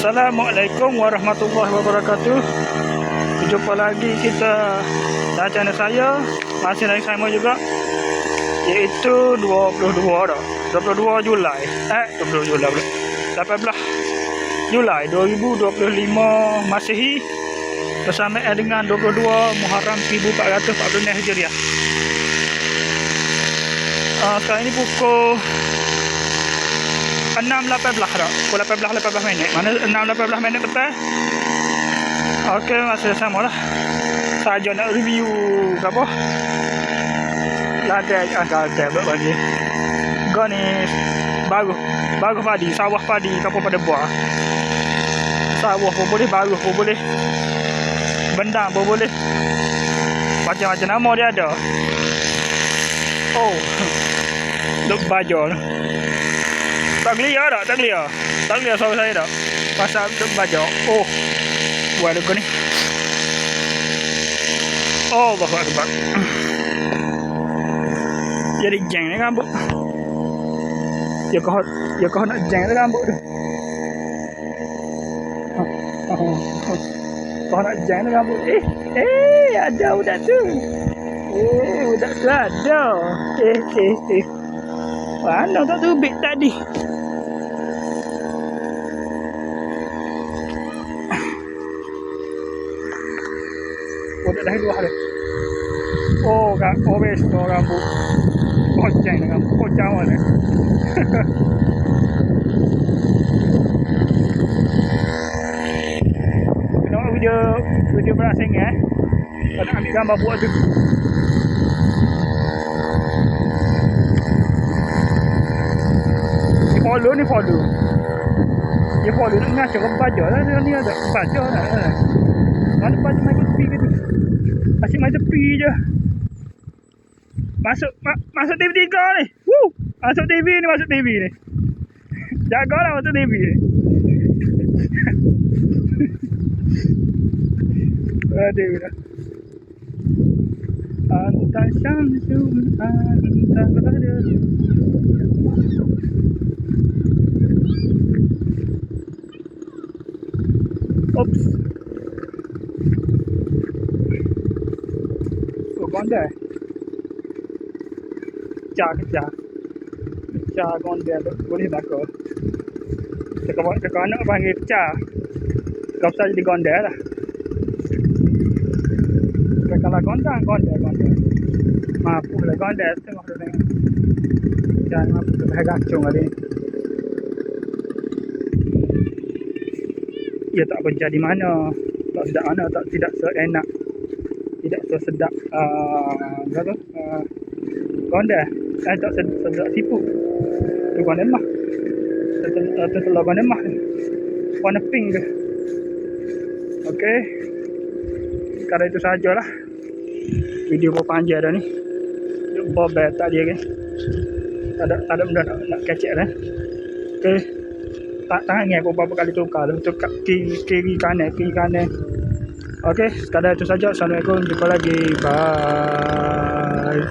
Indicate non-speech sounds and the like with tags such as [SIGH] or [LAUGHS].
Assalamualaikum warahmatullahi wabarakatuh. Jumpa lagi kita Dalam channel saya. Masih lagi sama juga. Iaitu 22 dah. 22 Julai. Eh 22 Julai pula. 18 Julai 2025 Masehi Bersamaan dengan 22 Muharram 1440 Hijriah. Uh, Sekarang ini pukul 6.18 dah. Pukul 18.18 minit. Mana 6.18 minit betul? Okey masih sama lah. Saja nak review apa? Ladai Agak ada bagi. Kau ni Baru Baru padi Sawah padi Kau pada buah? Sawah pun boleh Baru pun boleh. Bendang pun boleh. Macam-macam nama dia ada. Oh [LAUGHS] Duk baju tak clear tak? Tak clear? Tak clear suara saya tak? Pasal tu baju. Oh. Buat aku ni. Oh, bapak bapak. Jadi jeng ni rambut. Ya kau ya kau nak jeng ni rambut tu. Kau nak jeng ni rambut. Eh, eh, ada budak tu. Eh, budak tu ada. Eh, eh, eh. Mana tak tubik tadi? Oh, dah dua hari. Oh, kan. Oh, bes. Oh, rambut. Kocang dengan kocang mana. Tengok video video berasing eh. Kau nak ambil gambar buat tu. Ni follow ni follow. Dia follow nak ngaca ke baca lah dia ni ada. Baca lah. eh. Mana baca main tepi ke tu? Asyik main tepi je. Masuk ma, masuk TV tiga ni. Woo! Masuk TV ni masuk TV ni. [LAUGHS] Jagalah masuk TV ni. [LAUGHS] Aduh dah. Anta syamsun anta badrun Oops. Gondel. Pecah, pecah. Pecah gondel tu. Boleh tak kau? Cakap, cakap anak panggil pecah. Kau usah jadi gondel lah. Kalau gondel, gondel, gondel. Mampu lah gondel. Tengok tu tengok. Jangan mampu tu. Dah gacung kali ni. ia tak di mana tak sedap mana tak tidak seenak tidak sesedap uh, apa uh, gondel eh tak sedap, sipu. Tu gondel mah tu telur gondel mah warna pink ke ok sekadar itu sajalah. Video pun panjang dah ni? Bobel tak dia kan tak ada, tak ada benda nak, nak kecek dah. Ok tak tangan aku beberapa kali tukar. Untuk kiri, kiri kanan kiri kanan Okey, sekadar itu saja. Assalamualaikum. Jumpa lagi. Bye.